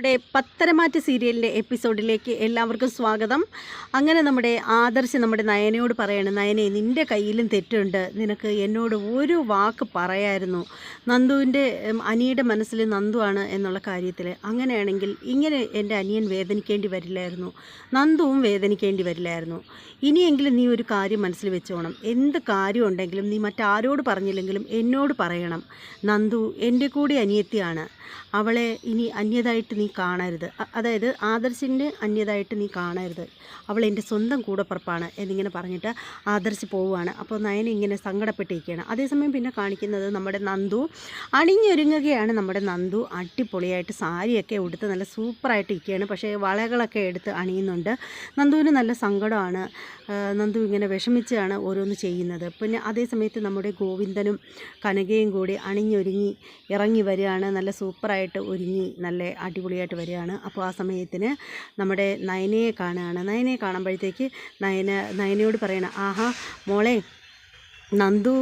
നമ്മുടെ പത്തരമാറ്റ സീരിയലിന്റെ എപ്പിസോഡിലേക്ക് എല്ലാവർക്കും സ്വാഗതം. അങ്ങനെ നമ്മുടെ ആദർശ് നമ്മുടെ നയനയോട് പറയാണ് നയനെ നിന്റെ കയ്യിലും തെറ്റുണ്ട്. നിനക്ക് എന്നോട് ഒരു വാക്ക് പറയായിരുന്നു. നന്ദുവിന്റെ അനിയുടെ മനസ്സിൽ നന്ദുവാണ് എന്നുള്ള കാര്യത്തിൽ. അങ്ങനെയാണെങ്കിൽ ഇങ്ങനെ എന്റെ അനിയൻ വേദനിക്കേണ്ടി വരില്ലായിരുന്നു. നന്ദുവും വേദനിക്കേണ്ടി വരില്ലായിരുന്നു. ഇനിയെങ്കിലും നീ ഒരു കാര്യം മനസ്സിൽ വെച്ചോണം. എന്ത് കാര്യം ഉണ്ടെങ്കിലും നീ മറ്റാരോട് പറഞ്ഞില്ലെങ്കിലും എന്നോട് പറയണം. നന്ദു എന്റെ കൂടി അനിയത്തിയാണ്. അവളെ ഇനി അന്യതായിട്ട് നീ കാണരുത്. അതായത് ആദർശിന്റെ അന്യതായിട്ട് നീ കാണരുത്. അവൾ എന്റെ സ്വന്തം കൂടപ്പുറപ്പാണ് എന്നിങ്ങനെ പറഞ്ഞിട്ട് ആദർശ് പോവുകയാണ്. അപ്പോൾ നയന ഇങ്ങനെ സങ്കടപ്പെട്ടിരിക്കുകയാണ്. അതേസമയം പിന്നെ കാണിക്കുന്നത് നമ്മുടെ നന്ദു. അണിഞ്ഞൊരുങ്ങുകയാണ് നമ്മുടെ നന്ദു. അടിപൊളിയായിട്ട് സാരിയൊക്കെ ഉടുത്ത് നല്ല സൂപ്പറായിട്ട് ഇരിക്കുകയാണ്. പക്ഷേ വളകളൊക്കെ എടുത്ത് അണിയുന്നുണ്ട്. നന്ദുവിന് നല്ല സങ്കടമാണ്. നന്ദു ഇങ്ങനെ വിഷമിച്ചാണ് ഓരോന്ന് ചെയ്യുന്നത്. പിന്നെ അതേ സമയത്ത് നമ്മുടെ ഗോവിന്ദനും കനകയും കൂടി അണിഞ്ഞൊരുങ്ങി ഇറങ്ങി വരികയാണ്. നല്ല സൂപ്പറായിട്ട് ഒരുങ്ങി നല്ല അടിപൊളിയായിട്ട് വരികയാണ്. അപ്പോൾ ആ സമയത്തിന് നമ്മുടെ നയനയെ കാണുകയാണ്. നയനയെ കാണുമ്പോഴത്തേക്ക് നയന നയനയോട് പറയണം ആഹാ മോളെ നന്ദു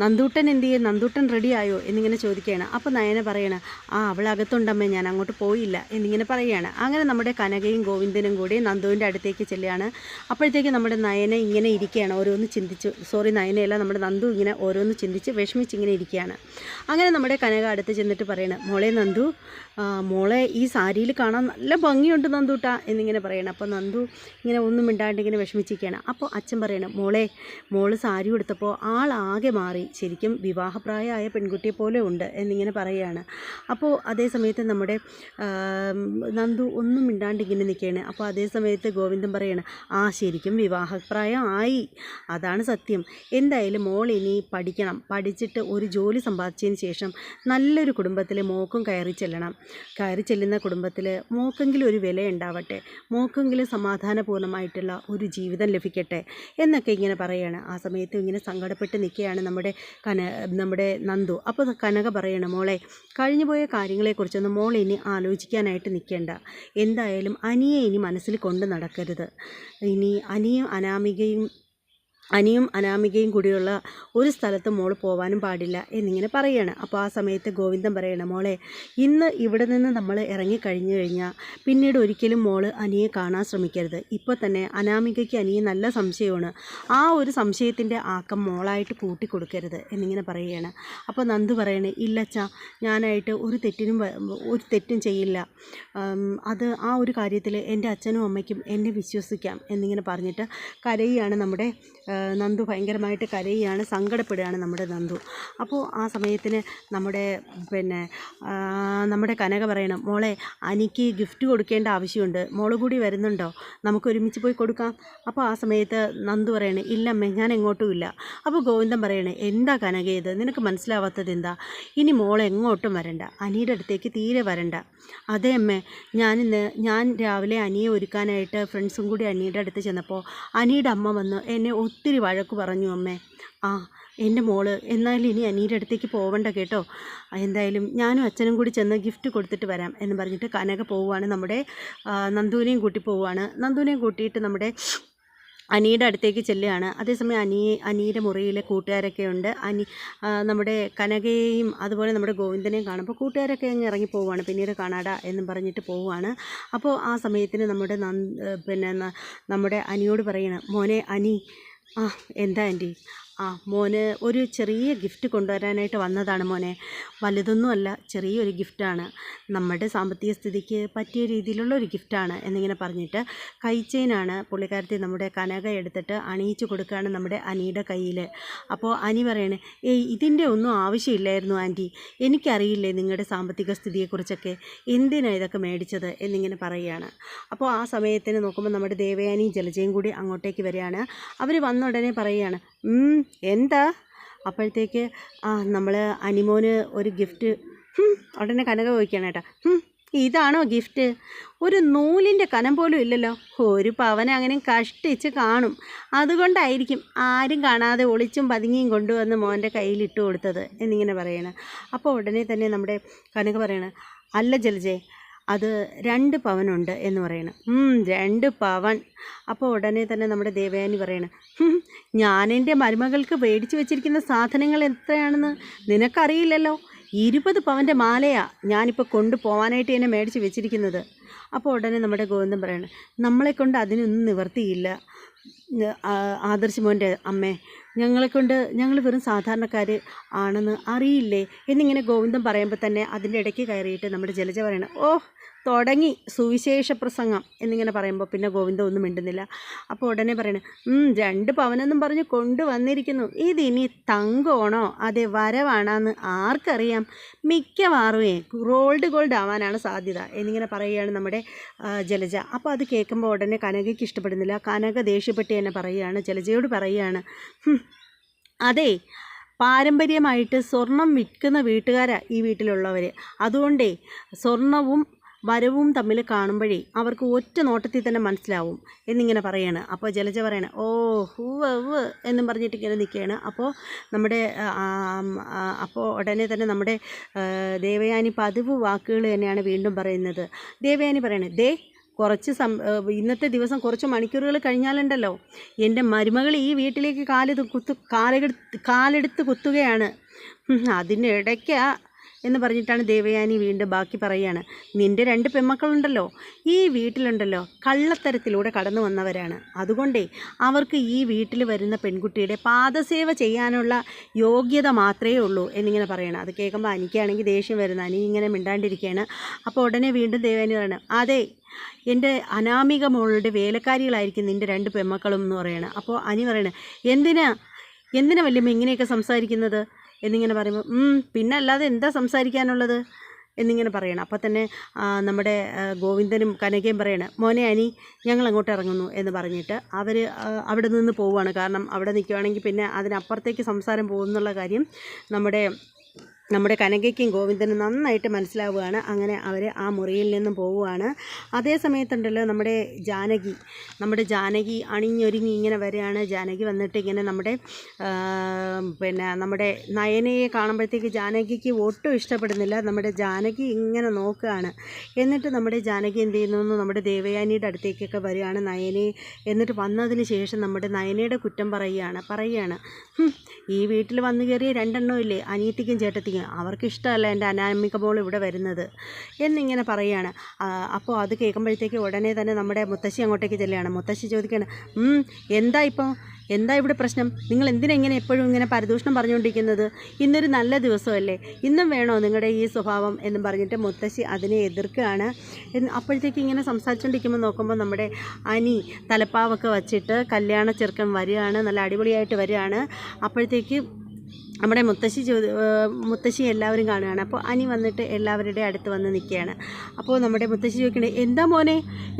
നന്ദൂട്ടൻ എന്ത് ചെയ്യും? നന്ദൂട്ടൻ റെഡിയായോ എന്നിങ്ങനെ ചോദിക്കുകയാണ്. അപ്പോൾ നയന പറയണ ആ അവൾ അകത്തുണ്ടമ്മേ ഞാൻ അങ്ങോട്ട് പോയില്ല എന്നിങ്ങനെ പറയുകയാണ് അങ്ങനെ നമ്മുടെ കനകയും ഗോവിന്ദനും കൂടി നന്ദുവിന്റെ അടുത്തേക്ക് ചെല്ലുകയാണ്. അപ്പോഴത്തേക്ക് നമ്മുടെ നയന ഇങ്ങനെ ഇരിക്കുകയാണ്. ഓരോന്ന് ചിന്തിച്ച്. സോറി നയനയല്ല നമ്മുടെ നന്ദു ഇങ്ങനെ ഓരോന്ന് ചിന്തിച്ച് വിഷമിച്ച് ഇങ്ങനെ ഇരിക്കുകയാണ്. അങ്ങനെ നമ്മുടെ കനക അടുത്ത് ചെന്നിട്ട് പറയണം മോളെ നന്ദു ആ, മോളെ ഈ സാരിയിൽ കാണാൻ നല്ല ഭംഗിയുണ്ട് നന്ദൂട്ട എന്നിങ്ങനെ പറയണം. അപ്പോൾ നന്ദു ഇങ്ങനെ ഒന്നും മിണ്ടാണ്ട് ഇങ്ങനെ വിഷമിച്ചിരിക്കുകയാണ്. അപ്പോൾ അച്ഛൻ പറയണം മോളെ മോൾ സാരി ഉടുത്തപ്പോൾ ആളാകെ മാറി ശരിക്കും വിവാഹപ്രായമായ പെൺകുട്ടിയെ പോലെ ഉണ്ട് എന്നിങ്ങനെ പറയുകയാണ്. അപ്പോൾ അതേ സമയത്ത് നമ്മുടെ നന്ദു ഒന്നും മിണ്ടാണ്ട് ഇങ്ങനെ നിൽക്കുകയാണ്. അപ്പോൾ അതേ സമയത്ത് ഗോവിന്ദൻ പറയാണ് ആ ശരിക്കും വിവാഹപ്രായം ആയി അതാണ് സത്യം. എന്തായാലും മോൾ ഇനി പഠിക്കണം. പഠിച്ചിട്ട് ഒരു ജോലി സമ്പാദിച്ചതിന് ശേഷം നല്ലൊരു കുടുംബത്തിൽ മോക്കും കയറി ചെല്ലണം. കയറി ചെല്ലുന്ന കുടുംബത്തിൽ മോക്കെങ്കിലും ഒരു വില ഉണ്ടാവട്ടെ. മോക്കെങ്കിലും സമാധാനപൂർണമായിട്ടുള്ള ഒരു ജീവിതം ലഭിക്കട്ടെ. എന്നൊക്കെ ഇങ്ങനെ പറയുകയാണ് ആ സമയത്ത് ഇങ്ങനെ സങ്കടപ്പെട്ട് നിൽക്കുകയാണ് നമ്മുടെ കന നമ്മുടെ നന്ദു. അപ്പോൾ കനക പറയണം മോളെ കഴിഞ്ഞുപോയ കാര്യങ്ങളെക്കുറിച്ചൊന്നും മോൾ ഇനി ആലോചിക്കാനായിട്ട് നിൽക്കേണ്ട. എന്തായാലും അനിയെ ഇനി മനസ്സിൽ കൊണ്ട് നടക്കരുത്. ഇനി അനിയും അനാമികയും അനിയും അനാമികയും കൂടിയുള്ള ഒരു സ്ഥലത്ത് മോൾ പോവാനും പാടില്ല എന്നിങ്ങനെ പറയുകയാണ് അപ്പോൾ ആ സമയത്ത് ഗോവിന്ദൻ പറയണം മോളെ ഇന്ന് ഇവിടെ നിന്ന് നമ്മൾ ഇറങ്ങിക്കഴിഞ്ഞു കഴിഞ്ഞാൽ പിന്നീട് ഒരിക്കലും മോൾ അനിയെ കാണാൻ ശ്രമിക്കരുത്. ഇപ്പോൾ തന്നെ അനാമികയ്ക്ക് അനിയെ നല്ല സംശയമാണ്. ആ ഒരു സംശയത്തിന്റെ ആക്കം മോളായിട്ട് കൂട്ടിക്കൊടുക്കരുത് എന്നിങ്ങനെ പറയുകയാണ് അപ്പോൾ നന്ദു പറയണേ ഇല്ലച്ചാ ഞാനായിട്ട് ഒരു തെറ്റിനും ഒരു തെറ്റും ചെയ്യില്ല. അത് ആ ഒരു കാര്യത്തിൽ എന്റെ അച്ഛനും അമ്മയ്ക്കും എന്നെ വിശ്വസിക്കാം എന്നിങ്ങനെ പറഞ്ഞിട്ട് കരയുകയാണ് നമ്മുടെ നന്ദു ഭയങ്കരമായിട്ട് കരയുകയാണ് സങ്കടപ്പെടുകയാണ് നമ്മുടെ നന്ദു. അപ്പോൾ ആ സമയത്തിന് നമ്മുടെ പിന്നെ നമ്മുടെ കനക പറയണം മോളെ അനിക്ക് ഗിഫ്റ്റ് കൊടുക്കേണ്ട ആവശ്യമുണ്ട്. മോൾ കൂടി വരുന്നുണ്ടോ? നമുക്ക് ഒരുമിച്ച് പോയി കൊടുക്കാം. അപ്പോൾ ആ സമയത്ത് നന്ദു പറയണേ ഇല്ലമ്മേ ഞാൻ എങ്ങോട്ടും ഇല്ല അപ്പോൾ ഗോവിന്ദൻ പറയണേ എന്താ കനക ഇത്? നിനക്ക് മനസ്സിലാവാത്തത് എന്താ? ഇനി മോൾ എങ്ങോട്ടും വരണ്ട. അനിയുടെ അടുത്തേക്ക് തീരെ വരണ്ട. അതെ അമ്മേ ഞാൻ ഇന്ന് ഞാൻ രാവിലെ അനിയെ ഒരുക്കാനായിട്ട് ഫ്രണ്ട്സും കൂടി അനിയുടെ അടുത്ത് ചെന്നപ്പോൾ അനിയുടെ അമ്മ വന്ന് എന്നെ ഒത്തിരി വഴക്ക് പറഞ്ഞു അമ്മേ. ആ എന്റെ മോൾ എന്നാലും ഇനി അനിയുടെ അടുത്തേക്ക് പോവണ്ട കേട്ടോ. എന്തായാലും ഞാനും അച്ഛനും കൂടി ചെന്ന് ഗിഫ്റ്റ് കൊടുത്തിട്ട് വരാം എന്ന് പറഞ്ഞിട്ട് കനക പോവുകയാണ് നമ്മുടെ നന്ദുവിനെയും കൂട്ടി പോവുകയാണ് നന്ദുവിനെയും കൂട്ടിയിട്ട് നമ്മുടെ അനിയുടെ അടുത്തേക്ക് ചെല്ലുകയാണ്. അതേസമയം അനി അനിയുടെ മുറിയിലെ കൂട്ടുകാരൊക്കെ ഉണ്ട്. അനി നമ്മുടെ കനകയെയും അതുപോലെ നമ്മുടെ ഗോവിന്ദനെയും കാണുമ്പോൾ കൂട്ടുകാരൊക്കെ അങ്ങ് ഇറങ്ങി പോവുകയാണ്. പിന്നീട് കാണാട എന്നും പറഞ്ഞിട്ട് പോവുകയാണ്. അപ്പോൾ ആ സമയത്തിന് നമ്മുടെ പിന്നെ നമ്മുടെ അനിയോട് പറയണം മോനെ അനി ആ എന്താ ആന്റി? ആ മോന് ഒരു ചെറിയ ഗിഫ്റ്റ് കൊണ്ടുവരാനായിട്ട് വന്നതാണ് മോനെ. വലുതൊന്നുമല്ല ചെറിയൊരു ഗിഫ്റ്റാണ് നമ്മുടെ സാമ്പത്തിക സ്ഥിതിക്ക് പറ്റിയ രീതിയിലുള്ള ഒരു ഗിഫ്റ്റാണ് എന്നിങ്ങനെ പറഞ്ഞിട്ട് കൈച്ചെയിനാണ് പുള്ളിക്കാരത്തി നമ്മുടെ കനക എടുത്തിട്ട് അണിയിച്ചു കൊടുക്കുകയാണ് നമ്മുടെ അനിയുടെ കയ്യിൽ അപ്പോൾ അനി പറയണേ ഏയ് ഇതിന്റെ ഒന്നും ആവശ്യമില്ലായിരുന്നു ആന്റി. എനിക്കറിയില്ലേ നിങ്ങളുടെ സാമ്പത്തിക സ്ഥിതിയെക്കുറിച്ചൊക്കെ. എന്തിനാണ് ഇതൊക്കെ മേടിച്ചത്? എന്നിങ്ങനെ പറയുകയാണ്. അപ്പോൾ ആ സമയത്തിന് നോക്കുമ്പോൾ നമ്മുടെ ദേവയാനിയും ജലജയും കൂടി അങ്ങോട്ടേക്ക് വരികയാണ്. അവർ വന്ന ഉടനെ പറയുകയാണ് "ഉം, എന്താ? അപ്പോഴത്തേക്ക് ആ നമ്മൾ അനിമോന് ഒരു ഗിഫ്റ്റ്. ഉടനെ കനക ചോദിക്കുകയാണ് കേട്ടോ. "ഹും, ഇതാണോ ഗിഫ്റ്റ്? ഒരു നൂലിന്റെ കനം പോലും ഇല്ലല്ലോ. ഒരു പവൻ അങ്ങനെ കഷ്ടിച്ച് കാണും. അതുകൊണ്ടായിരിക്കും ആരും കാണാതെ ഒളിച്ചും പതുങ്ങിയും കൊണ്ടുവന്ന് മോന്റെ കയ്യിലിട്ട് കൊടുത്തത് എന്നിങ്ങനെ പറയണം അപ്പോൾ ഉടനെ തന്നെ നമ്മുടെ കനക പറയണ അല്ല ജലജേ അത് രണ്ട് പവനുണ്ട് എന്ന് പറയണം "ഉം, രണ്ട് പവൻ. അപ്പോൾ ഉടനെ തന്നെ നമ്മുടെ ദേവയാനി പറയണം "ഹും, ഞാൻ എന്റെ മരുമകൾക്ക് മേടിച്ചു വെച്ചിരിക്കുന്ന സാധനങ്ങൾ എത്രയാണെന്ന് നിനക്കറിയില്ലല്ലോ? ഇരുപത് പവന്റെ മാലയാ ഞാനിപ്പോൾ കൊണ്ടുപോകാനായിട്ട് എന്നെ മേടിച്ച് വെച്ചിരിക്കുന്നത്. അപ്പോൾ ഉടനെ നമ്മുടെ ഗോവിന്ദൻ പറയണം നമ്മളെ കൊണ്ട് അതിനൊന്നും നിവർത്തിയില്ല ആദർശ് മോന്റെ അമ്മേ. ഞങ്ങളെ കൊണ്ട് ഞങ്ങൾ വെറും സാധാരണക്കാർ ആണെന്ന് അറിയില്ലേ? എന്നിങ്ങനെ ഗോവിന്ദൻ പറയുമ്പോൾ തന്നെ അതിന്റെ ഇടയ്ക്ക് കയറിയിട്ട് നമ്മുടെ ജലജ പറയണം ഓ തുടങ്ങി സുവിശേഷ പ്രസംഗം എന്നിങ്ങനെ പറയുമ്പോൾ പിന്നെ ഗോവിന്ദ ഒന്നും മിണ്ടുന്നില്ല. അപ്പോൾ ഉടനെ പറയണേ "ഉം, രണ്ട് പവനെന്നും പറഞ്ഞ് കൊണ്ടുവന്നിരിക്കുന്നു. ഇതിനി തങ്കമാണോ അതെ വരവാണെന്ന് ആർക്കറിയാം. മിക്കവാറുമേ റോൾഡ് ഗോൾഡ് ആവാനാണ് സാധ്യത എന്നിങ്ങനെ പറയുകയാണ് നമ്മുടെ ജലജ. അപ്പോൾ അത് കേൾക്കുമ്പോൾ ഉടനെ കനകയ്ക്ക് ഇഷ്ടപ്പെടുന്നില്ല. കനക ദേഷ്യപ്പെട്ട് തന്നെ പറയുകയാണ് ജലജയോട് പറയുകയാണ് അതെ പാരമ്പര്യമായിട്ട് സ്വർണം വിൽക്കുന്ന വീട്ടുകാരാണ് ഈ വീട്ടിലുള്ളവർ അതുകൊണ്ടേ സ്വർണവും വരവും തമ്മിൽ കാണുമ്പോഴേ അവർക്ക് ഒറ്റ നോട്ടത്തിൽ തന്നെ മനസ്സിലാവും എന്നിങ്ങനെ പറയാണ്. അപ്പോൾ ജലജ പറയണ ഓ ഹൂവ് ഹൂവ് എന്നും പറഞ്ഞിട്ട് ഇങ്ങനെ നിൽക്കുകയാണ്. അപ്പോൾ നമ്മുടെ അപ്പോൾ ഉടനെ തന്നെ നമ്മുടെ ദേവയാനി പതിവ് വാക്കുകൾ തന്നെയാണ് വീണ്ടും പറയുന്നത്. ദേവയാനി പറയണത് ദേ കുറച്ച് സം ഇന്നത്തെ ദിവസം കുറച്ച് മണിക്കൂറുകൾ കഴിഞ്ഞാലുണ്ടല്ലോ. എന്റെ മരുമകൾ ഈ വീട്ടിലേക്ക് കാൽ കുത്തു കാലെടുത്ത് കാലെടുത്ത് കുത്തുകയാണ്. ഇടയ്ക്കാ എന്ന് പറഞ്ഞിട്ടാണ് ദേവയാനി വീണ്ടും ബാക്കി പറയുകയാണ്. നിന്റെ രണ്ട് പെമ്മക്കളുണ്ടല്ലോ. ഈ വീട്ടിലുണ്ടല്ലോ. കള്ളത്തരത്തിലൂടെ കടന്നു വന്നവരാണ്. അതുകൊണ്ടേ അവർക്ക് ഈ വീട്ടിൽ വരുന്ന പെൺകുട്ടിയുടെ പാദസേവ ചെയ്യാനുള്ള യോഗ്യത മാത്രമേ ഉള്ളൂ എന്നിങ്ങനെ പറയണം. അത് കേൾക്കുമ്പോൾ എനിക്കാണെങ്കിൽ ദേഷ്യം വരുന്ന. അനി ഇങ്ങനെ മിണ്ടാണ്ടിരിക്കുകയാണ്. അപ്പോൾ ഉടനെ വീണ്ടും ദേവയാനി പറയണം അതെ എന്റെ അനാമിക മോളുടെ വേലക്കാരികളായിരിക്കും നിന്റെ രണ്ട് പെമ്മക്കളും എന്ന് പറയണം. അപ്പോൾ അനി പറയണേ എന്തിനാ? എന്തിനാ വല്യമ്മ ഇങ്ങനെയൊക്കെ സംസാരിക്കുന്നത്? എന്നിങ്ങനെ പറയുമ്പോൾ "ഉം, പിന്നെ അല്ലാതെ എന്താ സംസാരിക്കാനുള്ളത്? എന്നിങ്ങനെ പറയണം. അപ്പം തന്നെ നമ്മുടെ ഗോവിന്ദനും കനകയും പറയണം മോനെ അനി ഞങ്ങൾ അങ്ങോട്ട് ഇറങ്ങുന്നു എന്ന് പറഞ്ഞിട്ട് അവർ അവിടെ നിന്ന് പോവുകയാണ്. കാരണം അവിടെ നിൽക്കുകയാണെങ്കിൽ പിന്നെ അതിനപ്പുറത്തേക്ക് സംസാരം പോകുന്നുള്ള കാര്യം നമ്മുടെ നമ്മുടെ കനകയ്ക്കും ഗോവിന്ദനും നന്നായിട്ട് മനസ്സിലാവുകയാണ്. അങ്ങനെ അവർ ആ മുറിയിൽ നിന്നും പോവുകയാണ്. അതേ സമയത്തുണ്ടല്ലോ നമ്മുടെ ജാനകി. നമ്മുടെ ജാനകി അണിഞ്ഞൊരുങ്ങി ഇങ്ങനെ വരികയാണ്. ജാനകി വന്നിട്ട് ഇങ്ങനെ നമ്മുടെ പിന്നെ നമ്മുടെ നയനയെ കാണുമ്പോഴത്തേക്ക് ജാനകിക്ക് ഒട്ടും ഇഷ്ടപ്പെടുന്നില്ല. നമ്മുടെ ജാനകി ഇങ്ങനെ നോക്കുകയാണ്. എന്നിട്ട് നമ്മുടെ ജാനകി എന്ത് ചെയ്യുന്നു? നമ്മുടെ ദേവയാനിയുടെ അടുത്തേക്കൊക്കെ വരികയാണ് നയനെ. എന്നിട്ട് വന്നതിന് ശേഷം നമ്മുടെ നയനയുടെ കുറ്റം പറയുകയാണ് പറയുകയാണ് ഈ വീട്ടിൽ വന്നു കയറിയ രണ്ടെണ്ണം ഇല്ലേ അനിയത്തിക്കും ചേട്ടത്തിക്കും? അവർക്ക് ഇഷ്ടമല്ല എന്റെ അനാമിക മോൾ ഇവിടെ വരുന്നത് എന്നിങ്ങനെ പറയുകയാണ്. അപ്പോൾ അത് കേൾക്കുമ്പോഴത്തേക്ക് ഉടനെ തന്നെ നമ്മുടെ മുത്തശ്ശി അങ്ങോട്ടേക്ക് ചെല്ലുകയാണ്. മുത്തശ്ശി ചോദിക്കുകയാണ് "ഉം, എന്താ ഇപ്പോൾ? എന്താ ഇവിടെ പ്രശ്നം? നിങ്ങൾ എന്തിനാ ഇങ്ങനെ എപ്പോഴും ഇങ്ങനെ പരദൂഷണം പറഞ്ഞുകൊണ്ടിരിക്കുന്നത്? ഇന്നൊരു നല്ല ദിവസമല്ലേ? ഇന്നും വേണോ നിങ്ങളുടെ ഈ സ്വഭാവം? എന്നും പറഞ്ഞിട്ട് മുത്തശ്ശി അതിനെ എതിർക്കുകയാണ്. അപ്പോഴത്തേക്ക് ഇങ്ങനെ സംസാരിച്ചുകൊണ്ടിരിക്കുമ്പോൾ നോക്കുമ്പോൾ നമ്മുടെ അനി തലപ്പാവൊക്കെ വച്ചിട്ട് കല്യാണ ചെറുക്കൻ വരികയാണ്. നല്ല അടിപൊളിയായിട്ട് വരികയാണ്. അപ്പോഴത്തേക്ക് നമ്മുടെ മുത്തശ്ശി ചോദി മുത്തശ്ശി എല്ലാവരും കാണുകയാണ്. അപ്പോൾ അനി വന്നിട്ട് എല്ലാവരുടെ അടുത്ത് വന്ന് നിൽക്കുകയാണ്. അപ്പോൾ നമ്മുടെ മുത്തശ്ശി ചോദിക്കണേ എന്താ മോനെ?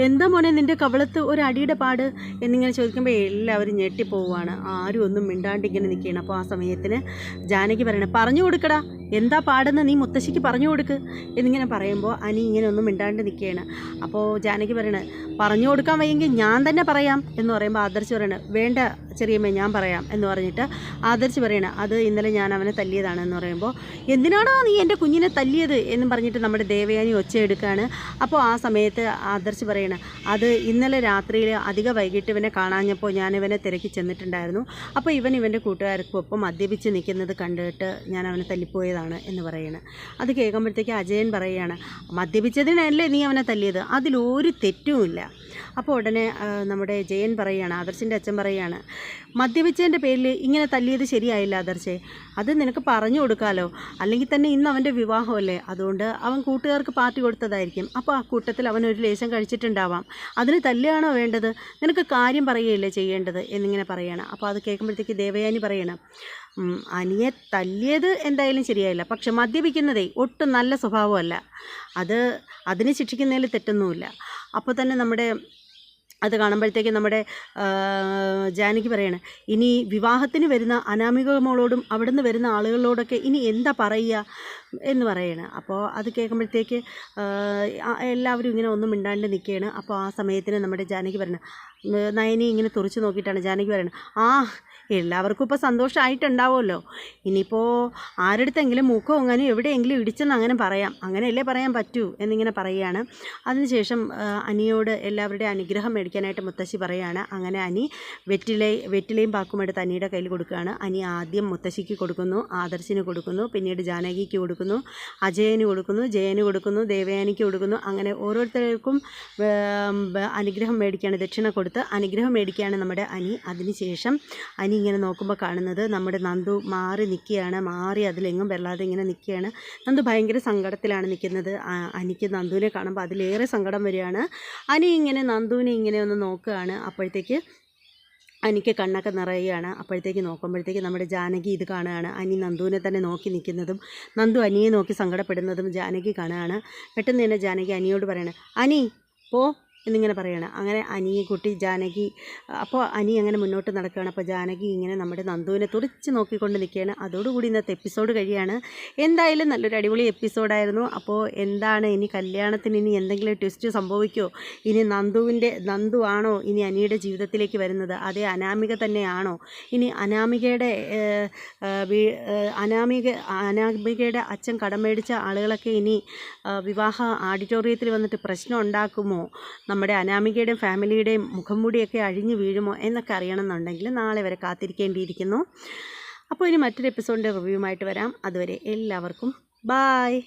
എന്താ മോനെ നിന്റെ കവളത്ത് ഒരു അടിയുടെ പാട്? എന്നിങ്ങനെ ചോദിക്കുമ്പോൾ എല്ലാവരും ഞെട്ടിപ്പോവുകയാണ് ആരും ഒന്നും മിണ്ടാണ്ട് ഇങ്ങനെ നിൽക്കുകയാണ്. അപ്പോൾ ആ സമയത്തിന് ജാനകി പറയണേ പറഞ്ഞു കൊടുക്കടാ. എന്താ പാടെന്ന് നീ മുത്തശ്ശിക്ക് പറഞ്ഞു കൊടുക്ക്. എന്നിങ്ങനെ പറയുമ്പോൾ അനി ഇങ്ങനെ ഒന്നും മിണ്ടാണ്ട് നിൽക്കുകയാണ്. അപ്പോൾ ജാനകി പറയണേ പറഞ്ഞു കൊടുക്കാൻ വയ്യെങ്കിൽ ഞാൻ തന്നെ പറയാം. എന്ന് പറയുമ്പോൾ ആദർശ് പറയണേ വേണ്ട ചെറിയമ്മേ ഞാൻ പറയാം. എന്ന് പറഞ്ഞിട്ട് ആദർശ് പറയണേ അത് ഇന്നലെ ഞാൻ അവനെ തല്ലിയതാണ് എന്ന് പറയുമ്പോൾ എന്തിനാണോ നീ എന്റെ കുഞ്ഞിനെ തല്ലിയത്? എന്നും പറഞ്ഞിട്ട് നമ്മുടെ ദേവയാനി ഒച്ചയെടുക്കുകയാണ് അപ്പോൾ ആ സമയത്ത് ആദർശ് പറയണ അത് ഇന്നലെ രാത്രിയിൽ അധിക വൈകിട്ട് ഇവനെ കാണാഞ്ഞപ്പോൾ ഞാൻ ഇവനെ തിരക്കി ചെന്നിട്ടുണ്ടായിരുന്നു. അപ്പോൾ ഇവൻ ഇവന്റെ കൂട്ടുകാർക്കൊപ്പം മദ്യപിച്ച് നിൽക്കുന്നത് കണ്ടിട്ട് ഞാൻ അവനെ തല്ലിപ്പോയതാണ് എന്ന് പറയണ. അത് കേൾക്കുമ്പോഴത്തേക്ക് അജയൻ പറയുകയാണ് മദ്യപിച്ചതിനല്ലേ നീ അവനെ തല്ലിയത്? അതിലൊരു തെറ്റുമില്ല. അപ്പോൾ ഉടനെ നമ്മുടെ ജയൻ പറയുകയാണ് ആദർശിന്റെ അച്ഛൻ പറയുകയാണ് മദ്യപിച്ചതിന്റെ പേരിൽ ഇങ്ങനെ തല്ലിയത് ശരിയായില്ല ആദർശേ. അത് നിനക്ക് പറഞ്ഞു കൊടുക്കാമല്ലോ അല്ലെങ്കിൽ തന്നെ ഇന്ന് അവന്റെ വിവാഹമല്ലേ? അതുകൊണ്ട് അവൻ കൂട്ടുകാർക്ക് പാർട്ടി കൊടുത്തതായിരിക്കും. അപ്പോൾ ആ കൂട്ടത്തിൽ അവൻ ഒരു ലേശം കഴിച്ചിട്ടുണ്ടാവാം. അതിന് തല്ലുകയാണോ വേണ്ടത്? നിനക്ക് കാര്യം പറയുകയല്ലേ ചെയ്യേണ്ടത്? എന്നിങ്ങനെ പറയണം അപ്പോൾ അത് കേൾക്കുമ്പോഴത്തേക്ക് ദേവയാനി പറയണം അനിയെ തല്ലിയത് എന്തായാലും ശരിയായില്ല. പക്ഷെ മദ്യപിക്കുന്നതേ ഒട്ടും നല്ല സ്വഭാവമല്ല. അത് അതിന് ശിക്ഷിക്കുന്നതിൽ തെറ്റൊന്നുമില്ല. അപ്പോൾ തന്നെ നമ്മുടെ അത് കാണുമ്പോഴത്തേക്ക് നമ്മുടെ ജാനകി പറയാണ് ഇനി വിവാഹത്തിന് വരുന്ന അനാമിക മോളോടും അവിടുന്ന് വരുന്ന ആളുകളോടൊക്കെ ഇനി എന്താ പറയുക? എന്ന് പറയണ. അപ്പോൾ അത് കേൾക്കുമ്പോഴത്തേക്ക് എല്ലാവരും ഇങ്ങനെ ഒന്നും മിണ്ടാണ്ട് നിൽക്കുകയാണ്. അപ്പോൾ ആ സമയത്തിന് നമ്മുടെ ജാനകി പറയണം നയനി ഇങ്ങനെ തുറച്ച് നോക്കിയിട്ടാണ് ജാനകി പറയണത്. ആ എല്ലാവർക്കും ഇപ്പോൾ സന്തോഷമായിട്ടുണ്ടാവുമല്ലോ ഇനിയിപ്പോൾ ആരുടെത്തെങ്കിലും മുഖം അങ്ങനെ എവിടെയെങ്കിലും ഇടിച്ചെന്ന് അങ്ങനെ പറയാം. അങ്ങനെയല്ലേ പറയാൻ പറ്റൂ എന്നിങ്ങനെ പറയുകയാണ്. അതിനുശേഷം അനിയോട് എല്ലാവരുടെയും അനുഗ്രഹം മേടിക്കാനായിട്ട് മുത്തശ്ശി പറയുകയാണ് അങ്ങനെ അനി വെറ്റില വെറ്റിലയും പാക്കും എടുത്ത് അനിയുടെ കയ്യിൽ കൊടുക്കുകയാണ്. അനി ആദ്യം മുത്തശ്ശിക്ക് കൊടുക്കുന്നു ആദർശിന് കൊടുക്കുന്നു പിന്നീട് ജാനകിക്ക് കൊടുക്കുന്നു അജയന് കൊടുക്കുന്നു ജയന് കൊടുക്കുന്നു ദേവയാനിക്ക് കൊടുക്കുന്നു. അങ്ങനെ ഓരോരുത്തർക്കും അനുഗ്രഹം മേടിക്കുകയാണ് ദക്ഷിണ കൊടുത്ത് അനുഗ്രഹം മേടിക്കുകയാണ് നമ്മുടെ അനി. അതിനുശേഷം അനി ഇങ്ങനെ നോക്കുമ്പോൾ കാണുന്നത് നമ്മുടെ നന്ദു മാറി നിൽക്കുകയാണ് മാറി അതിലെങ്ങും വെള്ളാതെ ഇങ്ങനെ നിൽക്കുകയാണ് നന്ദു ഭയങ്കര സങ്കടത്തിലാണ് നിൽക്കുന്നത്. അനിക്ക് നന്ദുവിനെ കാണുമ്പോൾ അതിലേറെ സങ്കടം വരികയാണ്. അനി ഇങ്ങനെ നന്ദുവിനെ ഇങ്ങനെ ഒന്ന് നോക്കുകയാണ്. അപ്പോഴത്തേക്ക് അനിക്ക് കണ്ണൊക്കെ നിറയുകയാണ്. അപ്പോഴത്തേക്ക് നോക്കുമ്പോഴത്തേക്ക് നമ്മുടെ ജാനകി ഇത് കാണുകയാണ്. അനി നന്ദുവിനെ തന്നെ നോക്കി നിൽക്കുന്നതും നന്ദു അനിയെ നോക്കി സങ്കടപ്പെടുന്നതും ജാനകി കാണുകയാണ്. പെട്ടെന്ന് തന്നെ ജാനകി അനിയോട് പറയണേ അനി പോ. എന്നിങ്ങനെ പറയണം. അങ്ങനെ അനിയെ കുട്ടി ജാനകി അപ്പോൾ അനി അങ്ങനെ മുന്നോട്ട് നടക്കുകയാണ്. അപ്പോൾ ജാനകി ഇങ്ങനെ നമ്മുടെ നന്ദുവിനെ തുറച്ച് നോക്കിക്കൊണ്ട് നിൽക്കുകയാണ്. അതോടുകൂടി ഇന്നത്തെ എപ്പിസോഡ് കഴിയാണ്. എന്തായാലും നല്ലൊരു അടിപൊളി എപ്പിസോഡായിരുന്നു അപ്പോൾ എന്താണ് ഇനി കല്യാണത്തിന് ഇനി എന്തെങ്കിലും ട്വിസ്റ്റ് സംഭവിക്കുമോ ഇനി നന്ദുവിന്റെ നന്ദു ആണോ ഇനി അനിയുടെ ജീവിതത്തിലേക്ക് വരുന്നത്? അതേ അനാമിക തന്നെയാണോ? ഇനി അനാമികയുടെ അനാമിക അനാമികയുടെ അച്ഛൻ കടം മേടിച്ച ആളുകളൊക്കെ ഇനി വിവാഹ ആഡിറ്റോറിയത്തിൽ വന്നിട്ട് പ്രശ്നം ഉണ്ടാക്കുമോ? നമ്മുടെ അനാമികയുടെയും ഫാമിലിയുടെയും മുഖം മുടിയൊക്കെ അഴിഞ്ഞു വീഴുമോ എന്നൊക്കെ അറിയണമെന്നുണ്ടെങ്കിൽ നാളെ വരെ കാത്തിരിക്കേണ്ടിയിരിക്കുന്നു. അപ്പോൾ ഇനി മറ്റൊരു എപ്പിസോഡിന്റെ റിവ്യൂമായിട്ട് വരാം. അതുവരെ എല്ലാവർക്കും ബായ്